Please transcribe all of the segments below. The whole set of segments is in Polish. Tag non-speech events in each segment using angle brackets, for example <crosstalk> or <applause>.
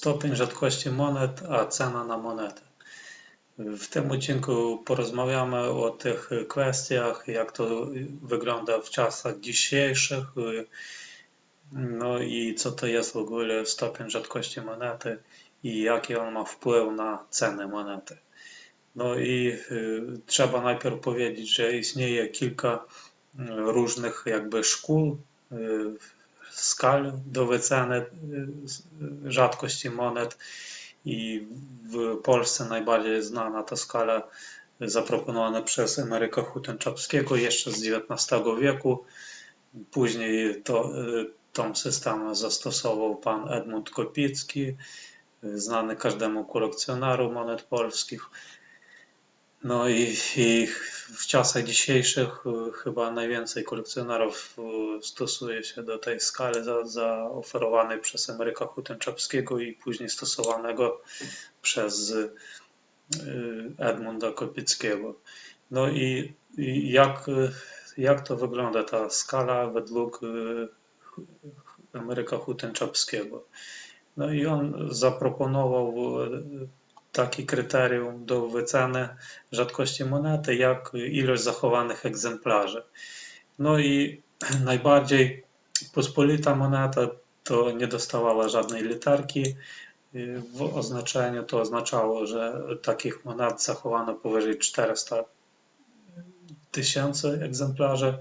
Stopień rzadkości monet, a cena na monetę. W tym odcinku porozmawiamy o tych kwestiach, jak to wygląda w czasach dzisiejszych, no i co to jest w ogóle stopień rzadkości monety i jaki on ma wpływ na cenę monety. No i y, trzeba najpierw powiedzieć, że istnieje kilka różnych jakby szkół, y, skal do wyceny y, rzadkości monet i w Polsce najbardziej znana ta skala zaproponowana przez Emeryka Hutenczapskiego jeszcze z XIX wieku. Później to, tą system zastosował pan Edmund Kopicki, znany każdemu kolekcjoneru monet polskich. No i, i w czasach dzisiejszych y, chyba najwięcej kolekcjonerów y, stosuje się do tej skali za, zaoferowanej przez Emeryka Hutenczapskiego i później stosowanego przez y, Edmunda Kopickiego. No i, i jak, jak to wygląda ta skala według Emeryka Hutenczapskiego? No i on zaproponował takie kryterium do wyceny rzadkości monety, jak ilość zachowanych egzemplarzy. No i <clears throat> najbardziej pospolita moneta to nie dostawała żadnej literki. W oznaczeniu to oznaczało, że takich monet zachowano powyżej 400 tysięcy egzemplarzy.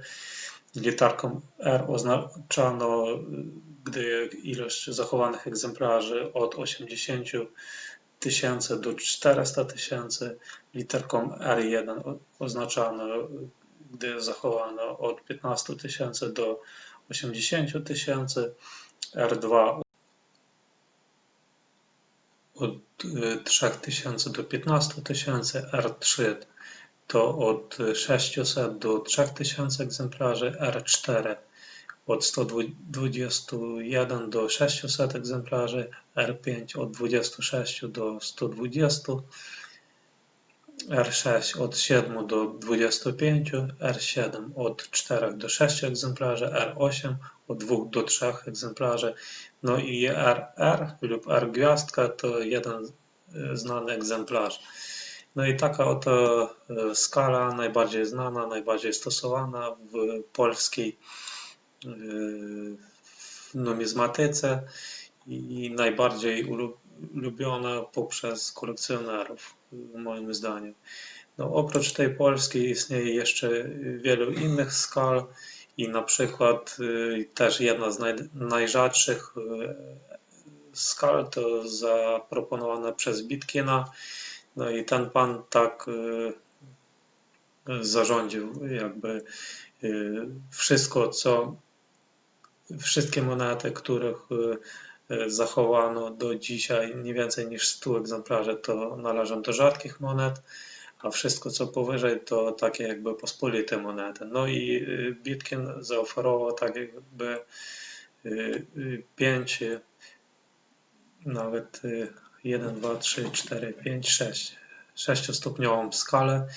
Literką R oznaczano, gdy ilość zachowanych egzemplarzy od 80 tysięcy do 400 tysięcy. Literką R1 oznaczano, gdy zachowano od 15 tysięcy do 80 tysięcy. R2 od 3000 do 15 tysięcy, R3 to od 600 do 3000 egzemplarzy, R4 od 121 do 600 egzemplarzy, R5 od 26 do 120, R6 od 7 do 25, R7 od 4 do 6 egzemplarzy, R8 od 2 do 3 egzemplarzy, no i RR lub R gwiazdka to jeden znany egzemplarz. No i taka oto e, skala najbardziej znana, najbardziej stosowana w polskiej w numizmatyce i najbardziej ulubiona poprzez kolekcjonerów, moim zdaniem. No, oprócz tej polskiej istnieje jeszcze wielu innych skal i na przykład y, też jedna z naj, najrzadszych y, skal to zaproponowana przez Bitkina. No i ten pan tak y, zarządził jakby wszystko, co wszystkie monety, których y, y, zachowano do dzisiaj nie więcej niż 100 egzemplarzy, to należą do rzadkich monet, a wszystko co powyżej to takie jakby pospolite monety. No i y, Bitkin zaoferował tak jakby 5, nawet 1, 2, 3, 4, 5, 6, 6-stopniową skalę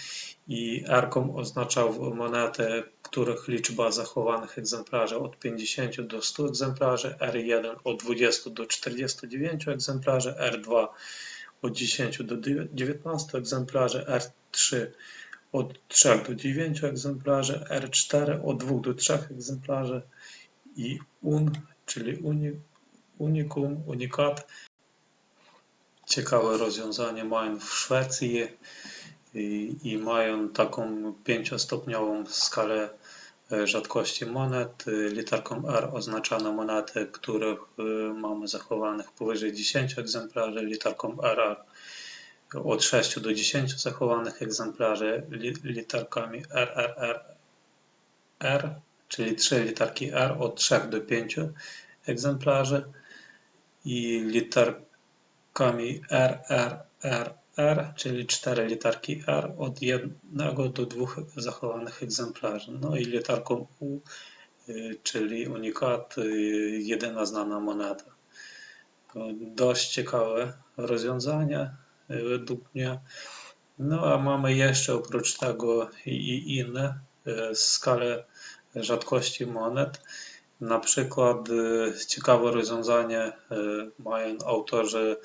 i R-ką oznaczał monety których liczba zachowanych egzemplarzy od 50 do 100 egzemplarzy, R1 od 20 do 49 egzemplarzy, R2 od 10 do 19 egzemplarzy, R3 od 3 do 9 egzemplarzy, R4 od 2 do 3 egzemplarzy i UN, czyli uni, unikum, unikat. Ciekawe rozwiązanie mają w Szwecji i, i mają taką pięciostopniową skalę E, rzadkości monet. E, literką R oznaczano monety, których e, mamy zachowanych powyżej 10 egzemplarzy. Literką RR od 6 do 10 zachowanych egzemplarzy. Literkami RRR czyli 3 literki R od 3 do 5 egzemplarzy i literkami RRR R, czyli cztery literki R od jednego do dwóch zachowanych egzemplarzy. No i literką U, y, czyli unikat, y, jedyna znana moneta. Dość ciekawe rozwiązanie y, według mnie. No a mamy jeszcze oprócz tego i inne skale rzadkości monet. Na przykład ciekawe rozwiązanie mają autorzy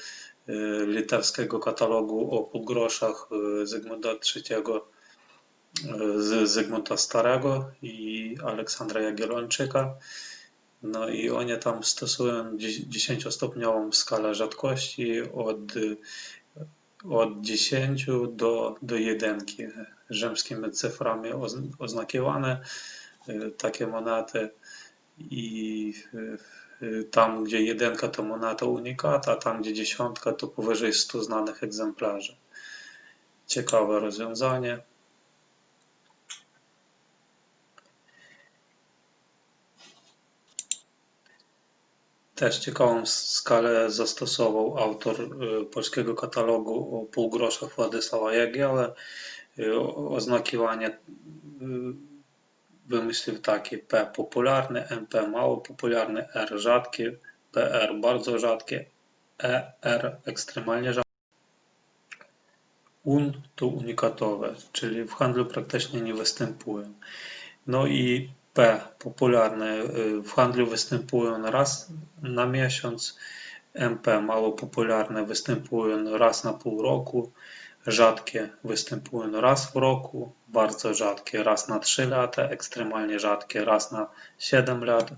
litewskiego katalogu o półgroszach e, Zygmunta III, e, z Zygmunta Starego i Aleksandra Jagiellończyka. No i oni tam stosują 10-stopniową skalę rzadkości od, od 10 do, do 1 rzymskimi cyframi ozn- oznakowane e, takie monety i e, e, tam gdzie jedynka to moneta unikat, a tam gdzie dziesiątka to powyżej 100 znanych egzemplarzy. Ciekawe rozwiązanie. Też ciekawą skalę zastosował autor y, polskiego katalogu o półgroszach Władysława Jagiełę. O- Oznakowanie y, wymyślił takie P popularny, MP mało popularny, R rzadkie, PR bardzo rzadkie, ER ekstremalnie rzadkie. UN to unikatowe, czyli w handlu praktycznie nie występują. No i P popularne y, w handlu występują raz na miesiąc, MP mało popularne występują raz na pół roku, rzadkie występują raz w roku, bardzo rzadkie raz na 3 lata, ekstremalnie rzadkie raz na 7 lat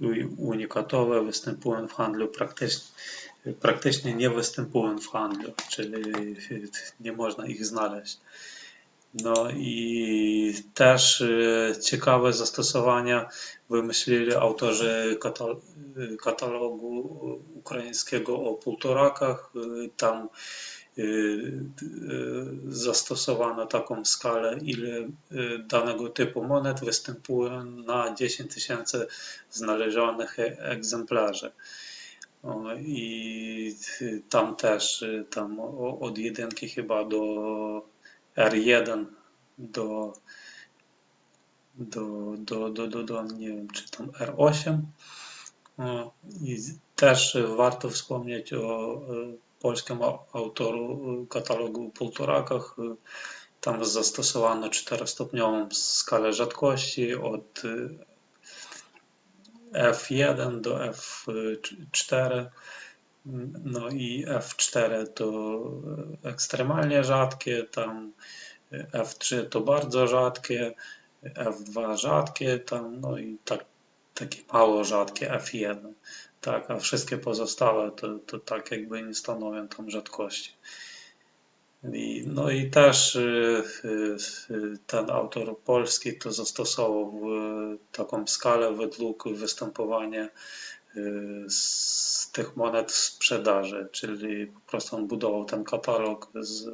i unikatowe występują w handlu praktycznie, praktycznie nie występują w handlu, czyli nie można ich znaleźć. No i też y, ciekawe zastosowania wymyślili autorzy kata- katalogu ukraińskiego o półtorakach. Y, Tam zastosowano taką skalę, ile y, danego typu monet występują na 10 tysięcy znalezionych e- egzemplarzy. I y, tam też, y, tam od jedynki chyba do R1 do, do, do, do, do, do nie wiem, czy tam R8. O, I też warto wspomnieć o polskim au- autoru e, katalogu Półtorakach. E, Tam zastosowano czterostopniową skalę rzadkości od e, F1 do F4. No i F4 to ekstremalnie rzadkie, tam F3 to bardzo rzadkie, F2 rzadkie, tam, no i tak, takie mało rzadkie F1. Tak, a wszystkie pozostałe to, to tak jakby nie stanowią tam rzadkości. I, no i też y, y, y, ten autor polski to zastosował taką skalę według występowania z tych monet w sprzedaży, czyli po prostu on budował ten katalog z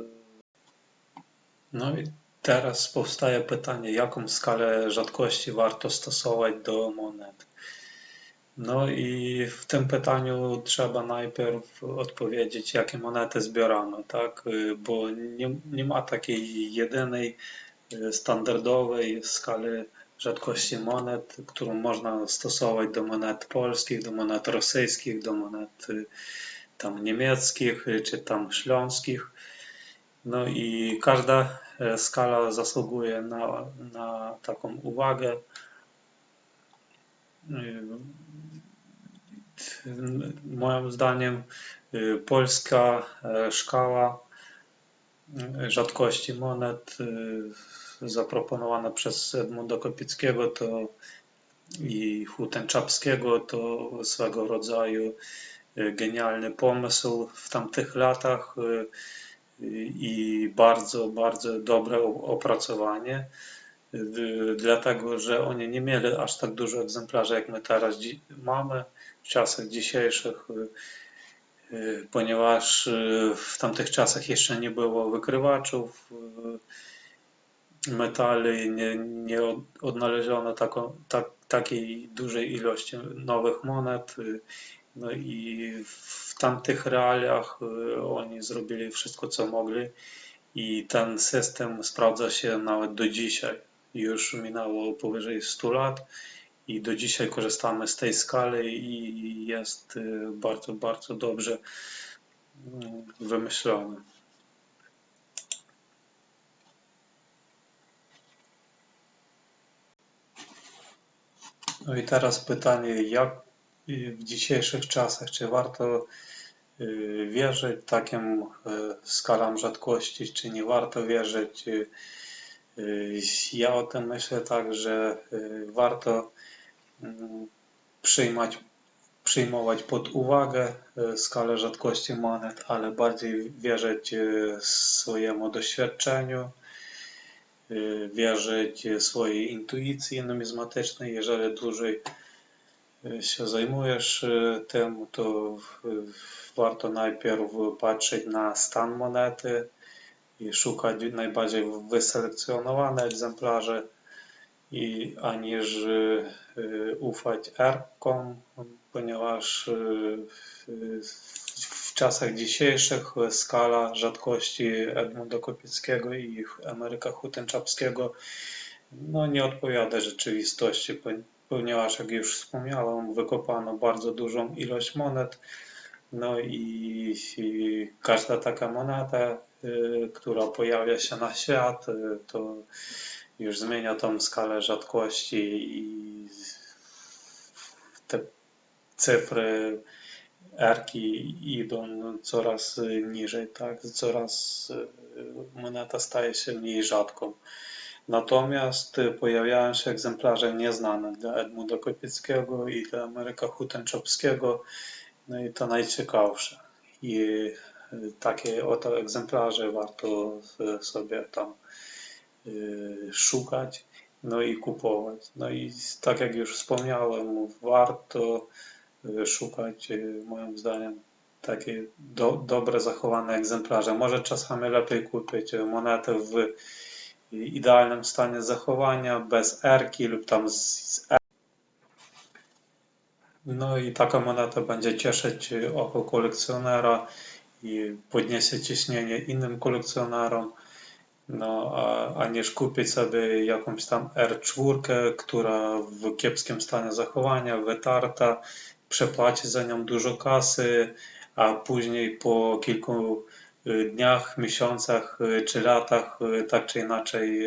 no i teraz powstaje pytanie, jaką skalę rzadkości warto stosować do monet? No i w tym pytaniu trzeba najpierw odpowiedzieć, jakie monety zbieramy, tak? Y, Bo nie, nie ma takiej jedynej y, standardowej skali rzadkości monet, którą można stosować do monet polskich, do monet rosyjskich, do monet y, tam niemieckich czy tam śląskich. No i każda skala zasługuje na, na taką uwagę. Y, Moim zdaniem y, polska e, szkała y, rzadkości monet y, zaproponowana przez Edmunda Kopickiego to i Hutenczapskiego to swego rodzaju y, genialny pomysł w tamtych latach. y, i bardzo, bardzo dobre opracowanie, y, dlatego że oni nie mieli aż tak dużo egzemplarzy, jak my teraz mamy w czasach dzisiejszych, y, y, ponieważ y, w tamtych czasach jeszcze nie było wykrywaczów y, metali, nie, nie od- odnaleziono tak, takiej dużej ilości nowych monet. y, no i w tamtych realiach y, oni zrobili wszystko, co mogli i ten system sprawdza się nawet do dzisiaj. Już minęło powyżej 100 lat i do dzisiaj korzystamy z tej skali i jest y, bardzo, bardzo dobrze mm, wymyślone. No i teraz pytanie, jak y, w dzisiejszych czasach, czy warto y, wierzyć takim skalam rzadkości, czy nie warto wierzyć? Y, Ja o tym myślę tak, że y, warto mm, przyjmać, przyjmować pod uwagę y, skalę rzadkości monet, ale bardziej wierzyć swojemu doświadczeniu, wierzyć swojej intuicji numizmatycznej. Jeżeli dłużej się zajmujesz tym, to warto najpierw patrzeć na stan monety i szukać najbardziej wyselekcjonowane egzemplarze, i aniż y, ufać erkom, ponieważ y, w czasach dzisiejszych skala rzadkości Edmunda Kopieckiego i Ameryka Hutenczapskiego no, nie odpowiada rzeczywistości, pon- ponieważ, jak już wspomniałem, wykopano bardzo dużą ilość monet, no i, i każda taka moneta, która pojawia się na świat, y, to już zmienia tą skalę rzadkości i te cyfry erki idą coraz niżej, tak? Coraz y, moneta staje się mniej rzadką. Natomiast y, pojawiają się egzemplarze nieznane dla Edmunda Kopieckiego i dla Ameryka Hutenczopskiego, no i to najciekawsze. I y, takie oto egzemplarze warto sobie tam y, szukać, no i kupować. No i tak jak już wspomniałem, warto y, szukać, y, moim zdaniem, takie do, dobre zachowane egzemplarze. Może czasami lepiej kupić monetę w idealnym stanie zachowania, bez erki lub tam z, z No i taka moneta będzie cieszyć oko kolekcjonera i podniesie ciśnienie innym kolekcjonerom. No, a, a niż kupić sobie jakąś tam R4, która w kiepskim stanie zachowania, wytarta, przepłacić za nią dużo kasy, a później po kilku y, dniach, miesiącach y, czy latach y, tak czy inaczej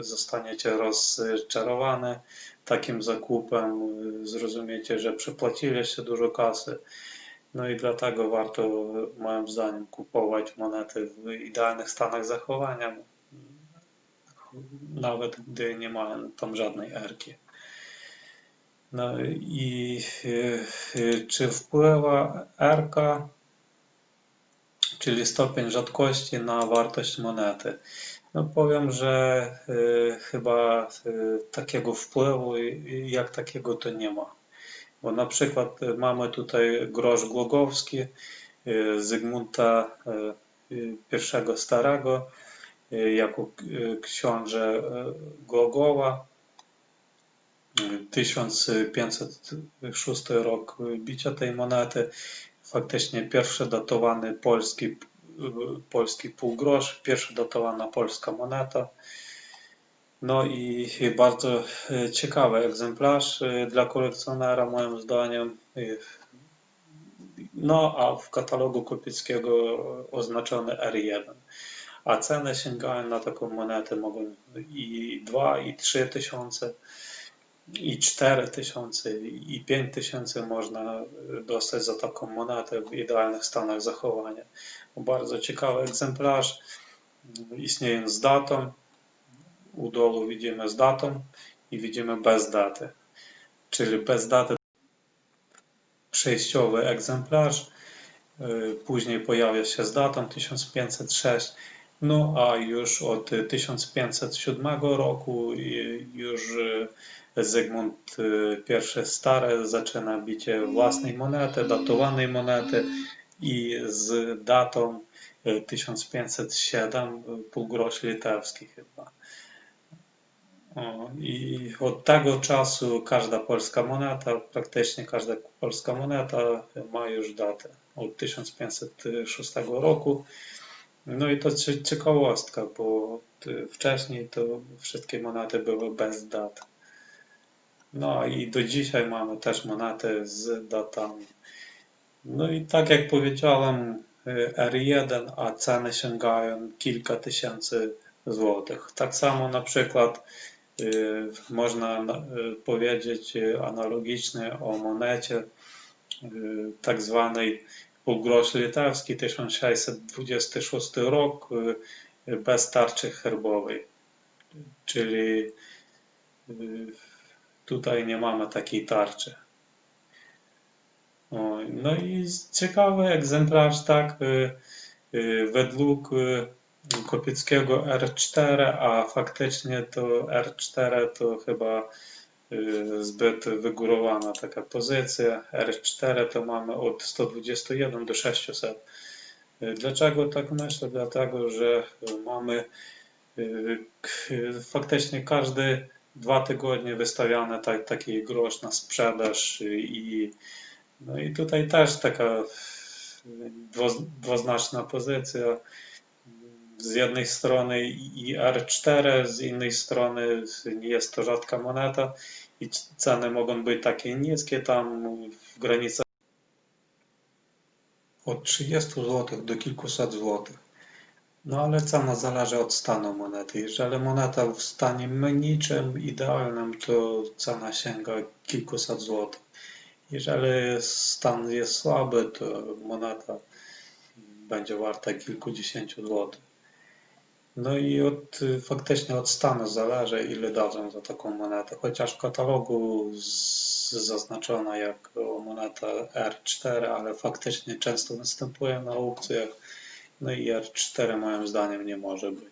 zostaniecie rozczarowane takim zakupem, zrozumiecie, że przepłaciliście dużo kasy. No i dlatego warto, moim zdaniem, kupować monety w idealnych stanach zachowania, nawet gdy nie mają tam żadnej erki. No i y, y, czy wpływa erka, czyli stopień rzadkości na wartość monety? No powiem, że y, chyba takiego wpływu jak takiego to nie ma. Bo na przykład y, mamy tutaj grosz głogowski y, Zygmunta y, I Starego jako książę Głogoła. Y, 1506 rok bicia tej monety. Faktycznie pierwszy datowany polski, polski półgrosz, pierwsza datowana polska moneta. No i bardzo y, ciekawy egzemplarz y, dla kolekcjonera moim zdaniem. Y, No a w katalogu Kopieckiego oznaczony R1. A ceny sięgają na taką monetę mogą i 2 i 3 tysiące i 4 tysiące i 5 tysięcy można dostać za taką monetę w idealnych stanach zachowania. Bardzo ciekawy egzemplarz. Istnieje z datą. U dołu widzimy z datą i widzimy bez daty. Czyli bez daty przejściowy egzemplarz. y, Później pojawia się z datą 1506. No a już od 1507 roku już y, Zygmunt y, I Stary zaczyna bicie własnej monety, datowanej monety i z datą y, 1507 y, półgrosz litewski chyba. I od tego czasu każda polska moneta, praktycznie każda polska moneta ma już datę od 1506 roku. No i to cie- ciekawostka, bo wcześniej to wszystkie monety były bez dat. No i do dzisiaj mamy też monety z datami. No i tak jak powiedziałem, y, R1, a ceny sięgają kilka tysięcy złotych. Tak samo na przykład można na- y, powiedzieć y, analogicznie o monecie y, tak zwanej półgrosz litewski 1626 rok y, bez tarczy herbowej. Czyli y, tutaj nie mamy takiej tarczy. No i ciekawy egzemplarz, tak, y, y, według y, Kopieckiego R4, a faktycznie to R4 to chyba y, zbyt wygórowana taka pozycja. R4 to mamy od 121 do 600. Y, Dlaczego tak myślę? Dlatego, że y, mamy faktycznie każdy dwa tygodnie wystawiany tak, taki grosz na sprzedaż i no i tutaj też taka dwo- dwuznaczna pozycja. Z jednej strony i R4, z innej strony jest to rzadka moneta i ceny mogą być takie niskie, tam w granicach od 30 zł do kilkuset złotych. No ale cena zależy od stanu monety. Jeżeli moneta w stanie niczym idealnym, to cena sięga kilkuset złotych. Jeżeli stan jest słaby, to moneta będzie warta kilkudziesięciu złotych. No i od, faktycznie od stanu zależy, ile dadzą za taką monetę. Chociaż w katalogu z, zaznaczono jako moneta R4, ale faktycznie często występuje na aukcjach. No i R4 moim zdaniem nie może być.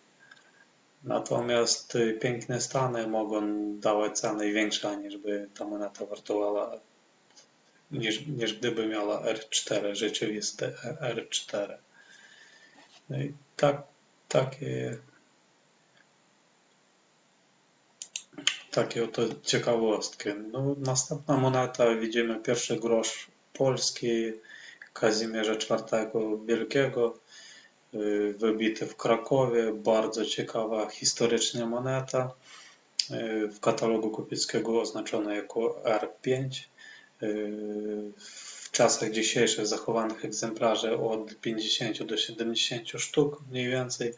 Natomiast y, piękne stany mogą dawać ceny większe, niż by ta moneta wartowała, niż, niż gdyby miała R4, rzeczywiste R4. No i tak, takie, takie oto ciekawostki. No, następna moneta, widzimy pierwszy grosz polski Kazimierza IV Wielkiego, y, wybity w Krakowie, bardzo ciekawa historycznie moneta, y, w katalogu kupieckiego oznaczona jako R5. Y, W czasach dzisiejszych zachowanych egzemplarzy od 50 do 70 sztuk mniej więcej.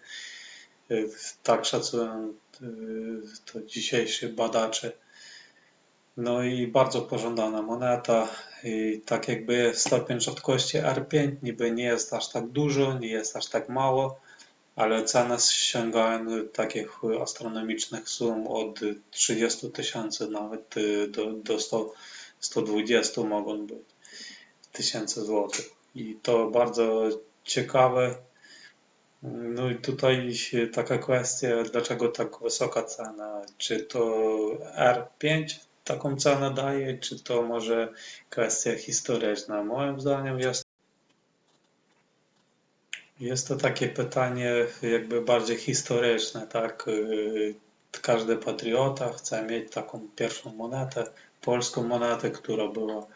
Tak szacują y, to dzisiejsi badacze. No i bardzo pożądana moneta. I tak jakby stopień rzadkości R5 niby nie jest aż tak dużo, nie jest aż tak mało, ale ceny sięgają takich astronomicznych sum od 30 tysięcy nawet y, do, do 100, 120 mogą być tysięcy złotych. I to bardzo ciekawe. No i tutaj taka kwestia, dlaczego tak wysoka cena? Czy to R5 taką cenę daje, czy to może kwestia historyczna? Moim zdaniem jest jest to takie pytanie jakby bardziej historyczne, tak? Każdy patriota chce mieć taką pierwszą monetę, polską monetę, która była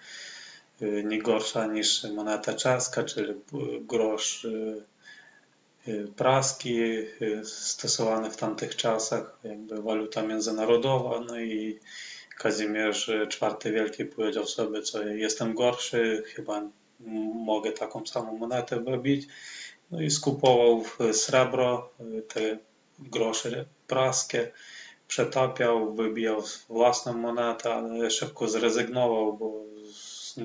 nie gorsza niż moneta czeska, czyli grosz yy, yy, praski stosowany w tamtych czasach, jakby waluta międzynarodowa, no i Kazimierz IV Wielki powiedział sobie, co jestem gorszy, chyba mogę taką samą monetę wybić. No i skupował srebro, y, te grosze praskie, przetapiał, wybijał własną monetę, ale szybko zrezygnował, bo z-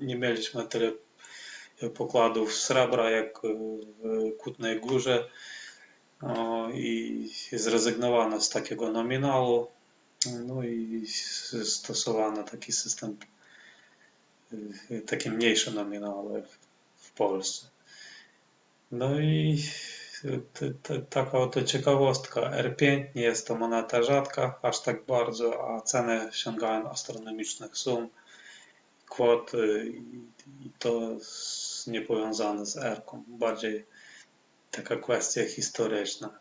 nie, mieliśmy tyle pokładów srebra jak w Kutnej Górze i zrezygnowano z takiego nominału. No i stosowano taki system, y, takie mniejsze nominały w Polsce. No i t- t- taka oto ciekawostka. R5 nie jest to moneta rzadka aż tak bardzo, a ceny sięgają astronomicznych sum, kwot y, i to niepowiązane z R-ką. Bardziej taka kwestia historyczna.